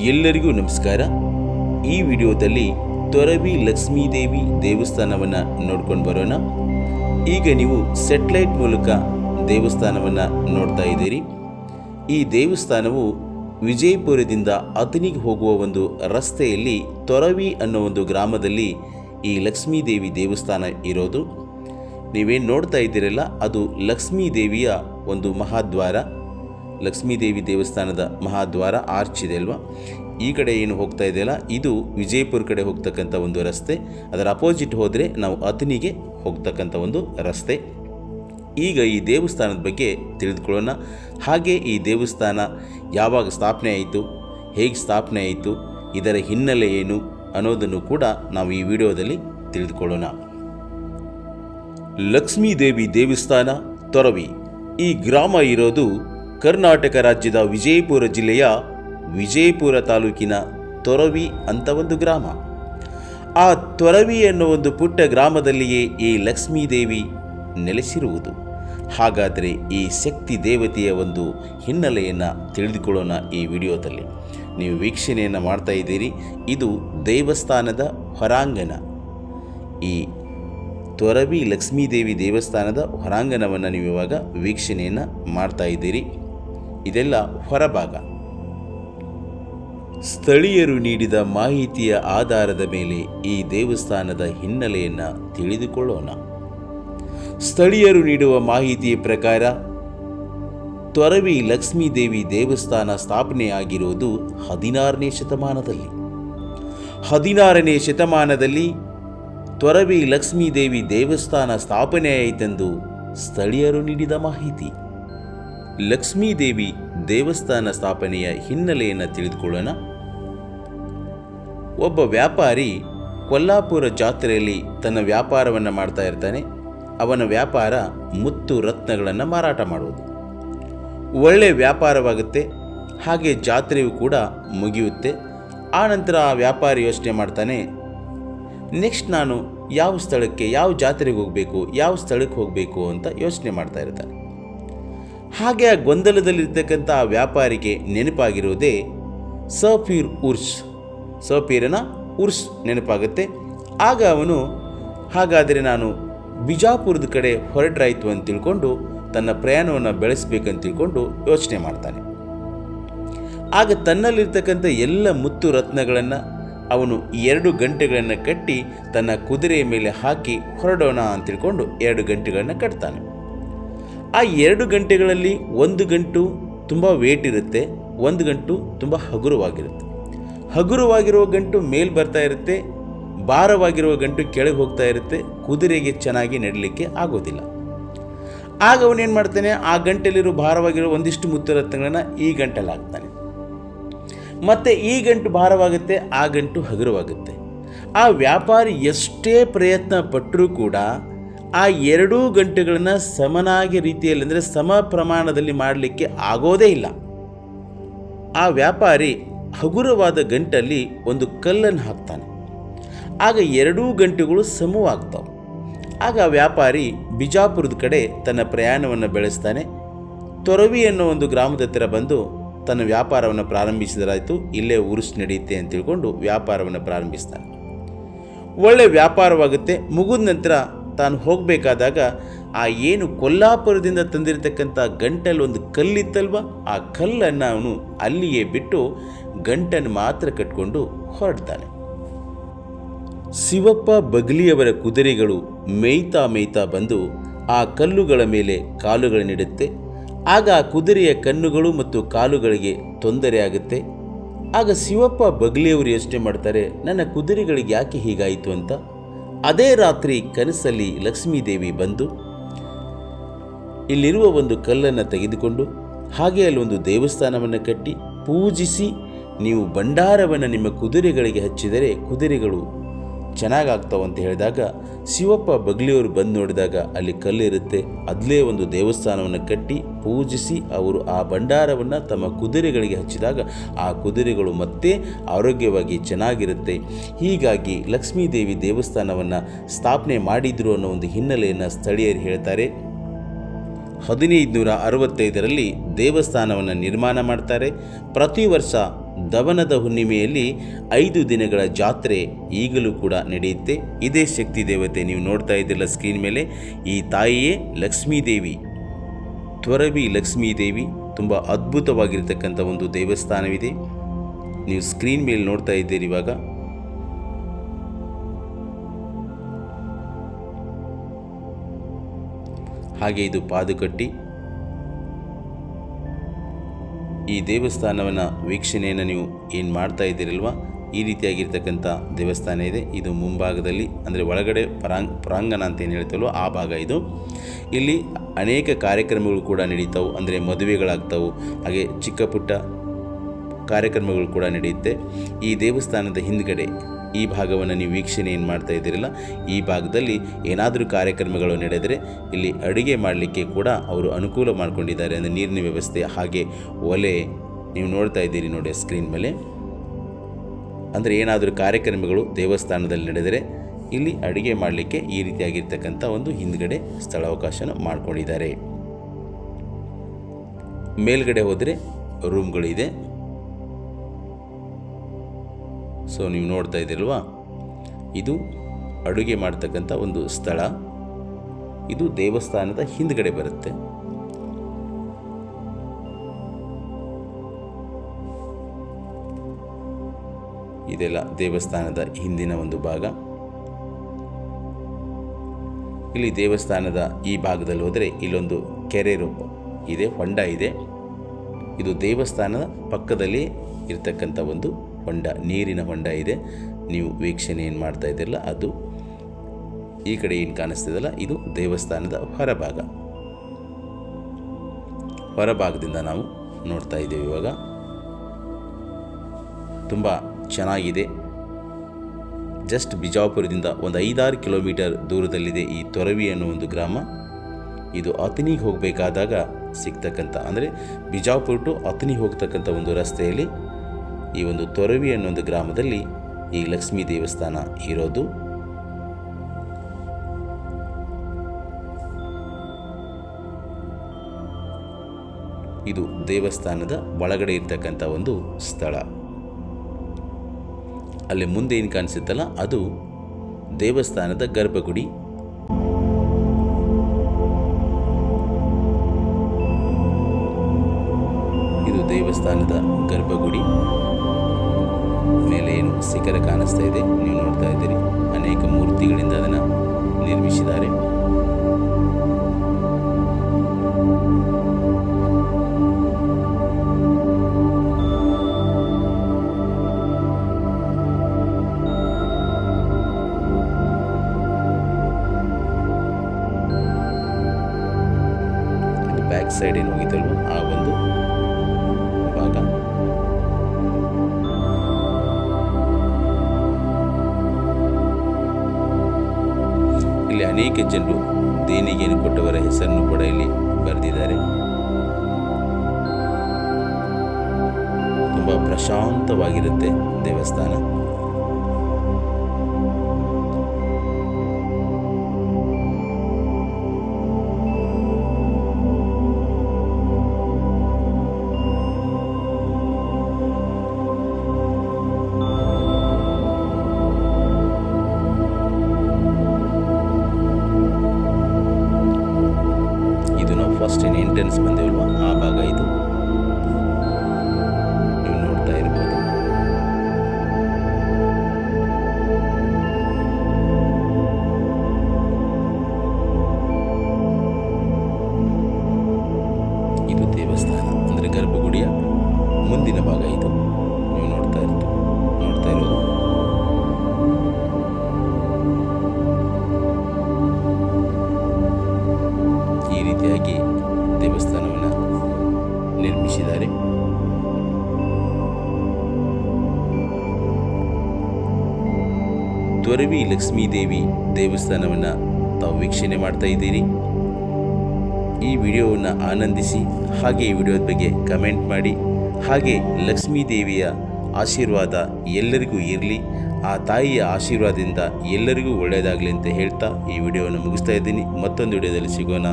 ಎಲ್ಲರಿಗೂ ನಮಸ್ಕಾರ. ಈ ವಿಡಿಯೋದಲ್ಲಿ ತೊರವಿ ಲಕ್ಷ್ಮೀದೇವಿ ದೇವಸ್ಥಾನವನ್ನು ನೋಡ್ಕೊಂಡು ಬರೋಣ. ಈಗ ನೀವು ಸೆಟ್ಲೈಟ್ ಮೂಲಕ ದೇವಸ್ಥಾನವನ್ನು ನೋಡ್ತಾ ಇದ್ದೀರಿ. ಈ ದೇವಸ್ಥಾನವು ವಿಜಯಪುರದಿಂದ ಅತನಿಗೆ ಹೋಗುವ ಒಂದು ರಸ್ತೆಯಲ್ಲಿ ತೊರವಿ ಅನ್ನೋ ಒಂದು ಗ್ರಾಮದಲ್ಲಿ ಈ ಲಕ್ಷ್ಮೀದೇವಿ ದೇವಸ್ಥಾನ ಇರೋದು. ನೀವೇನು ನೋಡ್ತಾ ಇದ್ದೀರಲ್ಲ, ಅದು ಲಕ್ಷ್ಮೀದೇವಿಯ ಒಂದು ಮಹಾದ್ವಾರ. ಲಕ್ಷ್ಮೀದೇವಿ ದೇವಸ್ಥಾನದ ಮಹಾದ್ವಾರ ಆರ್ಚ್ ಇದೆ ಅಲ್ವಾ? ಈ ಕಡೆ ಏನು ಹೋಗ್ತಾ ಇದೆಯಲ್ಲ ಇದು ವಿಜಯಪುರ ಕಡೆ ಹೋಗ್ತಕ್ಕಂಥ ಒಂದು ರಸ್ತೆ. ಅದರ ಅಪೋಸಿಟ್ ಹೋದರೆ ನಾವು ಅತನಿಗೆ ಹೋಗ್ತಕ್ಕಂಥ ಒಂದು ರಸ್ತೆ. ಈಗ ಈ ದೇವಸ್ಥಾನದ ಬಗ್ಗೆ ತಿಳಿದುಕೊಳ್ಳೋಣ. ಹಾಗೆ ಈ ದೇವಸ್ಥಾನ ಯಾವಾಗ ಸ್ಥಾಪನೆ ಆಯಿತು? ಹೇಗೆ ಸ್ಥಾಪನೆ ಆಯಿತು? ಇದರ ಹಿನ್ನೆಲೆ ಏನು? ಅನ್ನೋದನ್ನು ಕೂಡ ನಾವು ಈ ವಿಡಿಯೋದಲ್ಲಿ ತಿಳಿದುಕೊಳ್ಳೋಣ. ಲಕ್ಷ್ಮೀದೇವಿ ದೇವಸ್ಥಾನ ತೊರವಿ. ಈ ಗ್ರಾಮ ಇರೋದು ಕರ್ನಾಟಕ ರಾಜ್ಯದ ವಿಜಯಪುರ ಜಿಲ್ಲೆಯ ವಿಜಯಪುರ ತಾಲೂಕಿನ ತೊರವಿ ಅಂತ ಒಂದು ಗ್ರಾಮ. ಆ ತೊರವಿ ಎನ್ನುವ ಒಂದು ಪುಟ್ಟ ಗ್ರಾಮದಲ್ಲಿಯೇ ಈ ಲಕ್ಷ್ಮೀದೇವಿ ನೆಲೆಸಿರುವುದು. ಹಾಗಾದರೆ ಈ ಶಕ್ತಿ ದೇವತೆಯ ಒಂದು ಹಿನ್ನೆಲೆಯನ್ನು ತಿಳಿದುಕೊಳ್ಳೋಣ ಈ ವಿಡಿಯೋದಲ್ಲಿ. ನೀವು ವೀಕ್ಷಣೆಯನ್ನು ಮಾಡ್ತಾ ಇದ್ದೀರಿ. ಇದು ದೇವಸ್ಥಾನದ ಹೊರಾಂಗಣ. ಈ ತೊರವಿ ಲಕ್ಷ್ಮೀದೇವಿ ದೇವಸ್ಥಾನದ ಹೊರಾಂಗಣವನ್ನು ನೀವು ಇವಾಗ ವೀಕ್ಷಣೆಯನ್ನು ಮಾಡ್ತಾ ಇದ್ದೀರಿ. ಇದೆಲ್ಲ ಹೊರಭಾಗ. ಸ್ಥಳೀಯರು ನೀಡಿದ ಮಾಹಿತಿಯ ಆಧಾರದ ಮೇಲೆ ಈ ದೇವಸ್ಥಾನದ ಹಿನ್ನೆಲೆಯನ್ನು ತಿಳಿದುಕೊಳ್ಳೋಣ. ಸ್ಥಳೀಯರು ನೀಡುವ ಮಾಹಿತಿಯ ಪ್ರಕಾರ, ತೊರವಿ ಲಕ್ಷ್ಮೀದೇವಿ ದೇವಸ್ಥಾನ ಸ್ಥಾಪನೆಯಾಗಿರುವುದು ಹದಿನಾರನೇ ಶತಮಾನದಲ್ಲಿ. ಹದಿನಾರನೇ ಶತಮಾನದಲ್ಲಿ ತೊರವಿ ಲಕ್ಷ್ಮೀದೇವಿ ದೇವಸ್ಥಾನ ಸ್ಥಾಪನೆಯಾಯಿತೆಂದು ಸ್ಥಳೀಯರು ನೀಡಿದ ಮಾಹಿತಿ. ಲಕ್ಷ್ಮೀದೇವಿ ದೇವಸ್ಥಾನ ಸ್ಥಾಪನೆಯ ಹಿನ್ನೆಲೆಯನ್ನು ತಿಳಿದುಕೊಳ್ಳೋಣ. ಒಬ್ಬ ವ್ಯಾಪಾರಿ ಕೊಲ್ಲಾಪುರ ಜಾತ್ರೆಯಲ್ಲಿ ತನ್ನ ವ್ಯಾಪಾರವನ್ನು ಮಾಡ್ತಾ ಇರ್ತಾನೆ. ಅವನ ವ್ಯಾಪಾರ ಮುತ್ತು ರತ್ನಗಳನ್ನು ಮಾರಾಟ ಮಾಡುವುದು. ಒಳ್ಳೆ ವ್ಯಾಪಾರವಾಗುತ್ತೆ, ಹಾಗೆ ಜಾತ್ರೆಯು ಕೂಡ ಮುಗಿಯುತ್ತೆ. ಆನಂತರ ಆ ವ್ಯಾಪಾರಿ ಯೋಚನೆ ಮಾಡ್ತಾನೆ, ನೆಕ್ಸ್ಟ್ ನಾನು ಯಾವ ಸ್ಥಳಕ್ಕೆ, ಯಾವ ಜಾತ್ರೆಗೆ ಹೋಗಬೇಕು, ಯಾವ ಸ್ಥಳಕ್ಕೆ ಹೋಗಬೇಕು? ಅಂತ ಯೋಚನೆ ಮಾಡ್ತಾ ಇರ್ತಾನೆ. ಹಾಗೆ ಆ ಗೊಂದಲದಲ್ಲಿರ್ತಕ್ಕಂಥ ಆ ವ್ಯಾಪಾರಿಗೆ ನೆನಪಾಗಿರುವುದೇ ಸಫೀರ್ ಉರ್ಸ್. ಸಫೀರನ ಉರ್ಸ್ ನೆನಪಾಗುತ್ತೆ. ಆಗ ಅವನು, ಹಾಗಾದರೆ ನಾನು ಬಿಜಾಪುರದ ಕಡೆ ಹೊರಟ್ರಾಯಿತು ಅಂತ ತಿಳ್ಕೊಂಡು ತನ್ನ ಪ್ರಯಾಣವನ್ನು ಬೆಳೆಸಬೇಕಂತ ತಿಳ್ಕೊಂಡು ಯೋಚನೆ ಮಾಡ್ತಾನೆ. ಆಗ ತನ್ನಲ್ಲಿರ್ತಕ್ಕಂಥ ಎಲ್ಲ ಮುತ್ತು ರತ್ನಗಳನ್ನು ಅವನು ಎರಡು ಗಂಟೆಗಳನ್ನು ಕಟ್ಟಿ ತನ್ನ ಕುದುರೆಯ ಮೇಲೆ ಹಾಕಿ ಹೊರಡೋಣ ಅಂತ ತಿಳ್ಕೊಂಡು ಎರಡು ಗಂಟೆಗಳನ್ನು ಕಟ್ತಾನೆ. ಆ ಎರಡು ಗಂಟೆಗಳಲ್ಲಿ ಒಂದು ಗಂಟು ತುಂಬ ವೇಟ್ ಇರುತ್ತೆ, ಒಂದು ಗಂಟು ತುಂಬ ಹಗುರವಾಗಿರುತ್ತೆ. ಹಗುರವಾಗಿರುವ ಗಂಟು ಮೇಲ್ ಬರ್ತಾ ಇರುತ್ತೆ, ಭಾರವಾಗಿರುವ ಗಂಟು ಕೆಳಗೆ ಹೋಗ್ತಾ ಇರುತ್ತೆ, ಕುದುರೆಗೆ ಚೆನ್ನಾಗಿ ನಡಲಿಕ್ಕೆ ಆಗೋದಿಲ್ಲ. ಆಗ ಅವನೇನು ಮಾಡ್ತಾನೆ, ಆ ಗಂಟೆಲಿರೋ ಭಾರವಾಗಿರೋ ಒಂದಿಷ್ಟು ಮುತ್ತುರತ್ನಗಳನ್ನು ಈ ಗಂಟಲ್ಲಿ ಹಾಕ್ತಾನೆ. ಮತ್ತು ಈ ಗಂಟು ಭಾರವಾಗುತ್ತೆ, ಆ ಗಂಟು ಹಗುರವಾಗುತ್ತೆ. ಆ ವ್ಯಾಪಾರಿ ಎಷ್ಟೇ ಪ್ರಯತ್ನ ಪಟ್ಟರೂ ಕೂಡ ಆ ಎರಡೂ ಗಂಟೆಗಳನ್ನು ಸಮನಾಗಿ ರೀತಿಯಲ್ಲಿ, ಅಂದರೆ ಸಮ ಪ್ರಮಾಣದಲ್ಲಿ ಮಾಡಲಿಕ್ಕೆ ಆಗೋದೇ ಇಲ್ಲ. ಆ ವ್ಯಾಪಾರಿ ಹಗುರವಾದ ಗಂಟಲ್ಲಿ ಒಂದು ಕಲ್ಲನ್ನು ಹಾಕ್ತಾನೆ. ಆಗ ಎರಡೂ ಗಂಟೆಗಳು ಸಮವಾಗ್ತವೆ ಆಗ ಆ ವ್ಯಾಪಾರಿ ಬಿಜಾಪುರದ ಕಡೆ ತನ್ನ ಪ್ರಯಾಣವನ್ನು ಬೆಳೆಸ್ತಾನೆ. ತೊರವಿ ಅನ್ನೋ ಒಂದು ಗ್ರಾಮದ ಹತ್ತಿರ ಬಂದು ತನ್ನ ವ್ಯಾಪಾರವನ್ನು ಪ್ರಾರಂಭಿಸಿದರಾಯಿತು. ಇಲ್ಲೇ ಉರುಸ್ ನಡೆಯುತ್ತೆ ಅಂತ ತಿಳ್ಕೊಂಡು ವ್ಯಾಪಾರವನ್ನು ಪ್ರಾರಂಭಿಸ್ತಾನೆ. ಒಳ್ಳೆ ವ್ಯಾಪಾರವಾಗುತ್ತೆ. ಮುಗಿದ ನಂತರ ತಾನು ಹೋಗಬೇಕಾದಾಗ ಆ ಏನು ಕೊಲ್ಲಾಪುರದಿಂದ ತಂದಿರತಕ್ಕಂಥ ಗಂಟಲ್ಲಿ ಒಂದು ಕಲ್ಲಿತ್ತಲ್ವ? ಆ ಕಲ್ಲನ್ನು ಅವನು ಅಲ್ಲಿಯೇ ಬಿಟ್ಟು ಗಂಟನ್ನು ಮಾತ್ರ ಕಟ್ಕೊಂಡು ಹೊರಡ್ತಾನೆ. ಶಿವಪ್ಪ ಬಗ್ಲಿಯವರ ಕುದುರೆಗಳು ಮೇಯ್ತಾ ಮೇಯ್ತಾ ಬಂದು ಆ ಕಲ್ಲುಗಳ ಮೇಲೆ ಕಾಲುಗಳನ್ನಿಡುತ್ತೆ ಆಗ ಆ ಕುದುರೆಯ ಕಣ್ಣುಗಳು ಮತ್ತು ಕಾಲುಗಳಿಗೆ ತೊಂದರೆ ಆಗುತ್ತೆ. ಆಗ ಶಿವಪ್ಪ ಬಗ್ಲಿಯವರು ಯೋಚನೆ ಮಾಡ್ತಾರೆ, ನನ್ನ ಕುದುರೆಗಳಿಗೆ ಯಾಕೆ ಹೀಗಾಯಿತು ಅಂತ? ಅದೇ ರಾತ್ರಿ ಕನಸಲ್ಲಿ ಲಕ್ಷ್ಮೀದೇವಿ ಬಂದು ಇಲ್ಲಿರುವ ಒಂದು ಕಲ್ಲನ್ನು ತೆಗೆದುಕೊಂಡು ಹಾಗೆ ಅಲ್ಲೊಂದು ದೇವಸ್ಥಾನವನ್ನು ಕಟ್ಟಿ ಪೂಜಿಸಿ ನೀವು ಭಂಡಾರವನ್ನು ನಿಮ್ಮ ಕುದುರೆಗಳಿಗೆ ಹಚ್ಚಿದರೆ ಕುದುರೆಗಳು ಚೆನ್ನಾಗಾಗ್ತಾವೆ ಅಂತ ಹೇಳಿದಾಗ ಶಿವಪ್ಪ ಬಗ್ಲಿಯವರು ಬಂದು ನೋಡಿದಾಗ ಅಲ್ಲಿ ಕಲ್ಲಿರುತ್ತೆ. ಅದಲೇ ಒಂದು ದೇವಸ್ಥಾನವನ್ನು ಕಟ್ಟಿ ಪೂಜಿಸಿ ಅವರು ಆ ಭಂಡಾರವನ್ನು ತಮ್ಮ ಕುದುರೆಗಳಿಗೆ ಹಚ್ಚಿದಾಗ ಆ ಕುದುರೆಗಳು ಮತ್ತೆ ಆರೋಗ್ಯವಾಗಿ ಚೆನ್ನಾಗಿರುತ್ತೆ. ಹೀಗಾಗಿ ಲಕ್ಷ್ಮೀದೇವಿ ದೇವಸ್ಥಾನವನ್ನು ಸ್ಥಾಪನೆ ಮಾಡಿದ್ರು ಅನ್ನೋ ಒಂದು ಹಿನ್ನೆಲೆಯನ್ನು ಸ್ಥಳೀಯರು ಹೇಳ್ತಾರೆ. ಹದಿನೈದು ನೂರ ಅರವತ್ತೈದರಲ್ಲಿ ದೇವಸ್ಥಾನವನ್ನು ನಿರ್ಮಾಣ ಮಾಡ್ತಾರೆ. ಪ್ರತಿ ವರ್ಷ ದವನದ ಹುಣ್ಣಿಮೆಯಲ್ಲಿ ಐದು ದಿನಗಳ ಜಾತ್ರೆ ಈಗಲೂ ಕೂಡ ನಡೆಯುತ್ತೆ. ಇದೇ ಶಕ್ತಿ ದೇವತೆ ನೀವು ನೋಡ್ತಾ ಇದ್ದಿಲ್ಲ ಸ್ಕ್ರೀನ್ ಮೇಲೆ. ಈ ತಾಯಿಯೇ ಲಕ್ಷ್ಮೀದೇವಿ ತ್ವರವಿ ಲಕ್ಷ್ಮೀದೇವಿ ತುಂಬ ಅದ್ಭುತವಾಗಿರ್ತಕ್ಕಂಥ ಒಂದು ದೇವಸ್ಥಾನವಿದೆ. ನೀವು ಸ್ಕ್ರೀನ್ ಮೇಲೆ ನೋಡ್ತಾ ಇದ್ದೀರಿ ಇವಾಗ. ಹಾಗೆ ಇದು ಪಾದುಕಟ್ಟಿ ಈ ದೇವಸ್ಥಾನವನ್ನು ವೀಕ್ಷಣೆಯನ್ನು ನೀವು ಏನು ಮಾಡ್ತಾ ಇದ್ದೀರಲ್ವ? ಈ ರೀತಿಯಾಗಿರ್ತಕ್ಕಂಥ ದೇವಸ್ಥಾನ ಇದೆ. ಇದು ಮುಂಭಾಗದಲ್ಲಿ, ಅಂದರೆ ಒಳಗಡೆ ಪರಾಂಗ್, ಪ್ರಾಂಗಣ ಅಂತ ಏನು ಹೇಳ್ತೇವೋ ಆ ಭಾಗ ಇದು. ಇಲ್ಲಿ ಅನೇಕ ಕಾರ್ಯಕ್ರಮಗಳು ಕೂಡ ನಡೀತಾವೆ, ಅಂದರೆ ಮದುವೆಗಳಾಗ್ತವೆ, ಹಾಗೆ ಚಿಕ್ಕ ಪುಟ್ಟ ಕಾರ್ಯಕ್ರಮಗಳು ಕೂಡ ನಡೆಯುತ್ತೆ. ಈ ದೇವಸ್ಥಾನದ ಹಿಂದ್ಗಡೆ ಈ ಭಾಗವನ್ನು ನೀವು ವೀಕ್ಷಣೆ ಏನು ಮಾಡ್ತಾ ಇದ್ದೀರಲ್ಲ, ಈ ಭಾಗದಲ್ಲಿ ಏನಾದರೂ ಕಾರ್ಯಕ್ರಮಗಳು ನಡೆದರೆ ಇಲ್ಲಿ ಅಡುಗೆ ಮಾಡಲಿಕ್ಕೆ ಕೂಡ ಅವರು ಅನುಕೂಲ ಮಾಡಿಕೊಂಡಿದ್ದಾರೆ ಅಂದರೆ ನೀರಿನ ವ್ಯವಸ್ಥೆ ಹಾಗೆ ಒಲೆ ನೀವು ನೋಡ್ತಾ ಇದ್ದೀರಿ ನೋಡಿ ಸ್ಕ್ರೀನ್ ಮೇಲೆ. ಅಂದರೆ ಏನಾದರೂ ಕಾರ್ಯಕ್ರಮಗಳು ದೇವಸ್ಥಾನದಲ್ಲಿ ನಡೆದರೆ ಇಲ್ಲಿ ಅಡುಗೆ ಮಾಡಲಿಕ್ಕೆ ಈ ರೀತಿಯಾಗಿರ್ತಕ್ಕಂಥ ಒಂದು ಹಿಂದ್ಗಡೆ ಸ್ಥಳಾವಕಾಶನ ಮಾಡ್ಕೊಂಡಿದ್ದಾರೆ. ಮೇಲ್ಗಡೆ ಹೋದರೆ ರೂಮ್ಗಳಿದೆ ಸೊ ನೀವು ನೋಡ್ತಾ ಇದ್ದೀರಲ್ವಾ? ಇದು ಅಡುಗೆ ಮಾಡ್ತಕ್ಕಂಥ ಒಂದು ಸ್ಥಳ. ಇದು ದೇವಸ್ಥಾನದ ಹಿಂದ್ಗಡೆ ಬರುತ್ತೆ. ಇದೆಲ್ಲ ದೇವಸ್ಥಾನದ ಹಿಂದಿನ ಒಂದು ಭಾಗ. ಇಲ್ಲಿ ದೇವಸ್ಥಾನದ ಈ ಭಾಗದಲ್ಲಿ ಹೋದರೆ ಇಲ್ಲೊಂದು ಕೆರೆ ರೂಪ. ಇದೆ, ಹೊಂಡ ಇದೆ. ಇದು ದೇವಸ್ಥಾನದ ಪಕ್ಕದಲ್ಲಿ ಇರತಕ್ಕಂಥ ಒಂದು ಹೊಂಡ, ನೀರಿನ ಹೊಂಡ ಇದೆ. ನೀವು ವೀಕ್ಷಣೆ ಏನು ಮಾಡ್ತಾ ಇದ್ದೀರಲ್ಲ, ಅದು ಈ ಕಡೆ ಏನು ಕಾಣಿಸ್ತಿದಲ್ಲ ಇದು ದೇವಸ್ಥಾನದ ಹೊರಭಾಗ. ಹೊರಭಾಗದಿಂದ ನಾವು ನೋಡ್ತಾ ಇದ್ದೇವೆ ಇವಾಗ. ತುಂಬ ಚೆನ್ನಾಗಿದೆ. ಜಸ್ಟ್ ಬಿಜಾಪುರದಿಂದ ಒಂದು ಐದಾರು ಕಿಲೋಮೀಟರ್ ದೂರದಲ್ಲಿದೆ ಈ ತೊರವಿ ಅನ್ನೋ ಒಂದು ಗ್ರಾಮ. ಇದು ಅತನಿಗೆ ಹೋಗಬೇಕಾದಾಗ ಸಿಗ್ತಕ್ಕಂಥ, ಅಂದರೆ ಬಿಜಾಪುರ ಟು ಅತನಿ ಹೋಗ್ತಕ್ಕಂಥ ಒಂದು ರಸ್ತೆಯಲ್ಲಿ ಈ ಒಂದು ತೊರವಿ ಅನ್ನೋ ಒಂದು ಗ್ರಾಮದಲ್ಲಿ ಈ ಲಕ್ಷ್ಮೀ ದೇವಸ್ಥಾನ ಇರೋದು. ಇದು ದೇವಸ್ಥಾನದ ಒಳಗಡೆ ಇರ್ತಕ್ಕಂಥ ಒಂದು ಸ್ಥಳ. ಅಲ್ಲಿ ಮುಂದೆ ಏನು ಕಾಣಿಸುತ್ತಲ್ಲ, ಅದು ದೇವಸ್ಥಾನದ ಗರ್ಭಗುಡಿ. ಇದು ದೇವಸ್ಥಾನದ ಗರ್ಭಗುಡಿ. ಶಿಖರ ಕಾಣಿಸ್ತಾ ಇದೆ. ನೀವು ನೋಡ್ತಾ ಇದ್ದೀರಿ. ಅನೇಕ ಮೂರ್ತಿಗಳಿಂದ ಅದನ್ನು ನಿರ್ಮಿಸಿದ್ದಾರೆ. ಬ್ಯಾಕ್ ಸೈಡ್ ಏನು ಹೋಗಿದ್ದಲ್ವ ಆ ಅನೇಕ ಜನರು ದೇಣಿಗೆಯನ್ನು ಕೊಟ್ಟವರ ಹೆಸರನ್ನು ಕೂಡ ಇಲ್ಲಿ ಬರೆದಿದ್ದಾರೆ. ತುಂಬ ಪ್ರಶಾಂತವಾಗಿರುತ್ತೆ ದೇವಸ್ಥಾನ. ಇದು ನಾವು ಫಸ್ಟ್ ಏನು ಎಂಟ್ರೆನ್ಸ್ ಬಂದಿಲ್ವ ಆ ಭಾಗ ಇದು. ನೀವು ನೋಡ್ತಾ ಇರ್ಬೋದು. ಇದು ದೇವಸ್ಥಾನ, ಅಂದರೆ ಗರ್ಭಗುಡಿಯ ಮುಂದಿನ ಭಾಗ ಇದು. ತ್ವರವಿ ಲಕ್ಷ್ಮೀದೇವಿ ದೇವಸ್ಥಾನವನ್ನು ತಾವು ವೀಕ್ಷಣೆ ಮಾಡ್ತಾ ಇದ್ದೀರಿ. ಈ ವಿಡಿಯೋವನ್ನು ಆನಂದಿಸಿ, ಹಾಗೆ ಈ ವಿಡಿಯೋದ ಬಗ್ಗೆ ಕಮೆಂಟ್ ಮಾಡಿ, ಹಾಗೆ ಲಕ್ಷ್ಮೀ ದೇವಿಯ ಆಶೀರ್ವಾದ ಎಲ್ಲರಿಗೂ ಇರಲಿ, ಆ ತಾಯಿಯ ಆಶೀರ್ವಾದದಿಂದ ಎಲ್ಲರಿಗೂ ಒಳ್ಳೆಯದಾಗಲಿ ಅಂತ ಹೇಳ್ತಾ ಈ ವಿಡಿಯೋವನ್ನು ಮುಗಿಸ್ತಾ ಇದ್ದೀನಿ. ಮತ್ತೊಂದು ವಿಡಿಯೋದಲ್ಲಿ ಸಿಗೋಣ.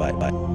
ಬಾಯ್ ಬಾಯ್.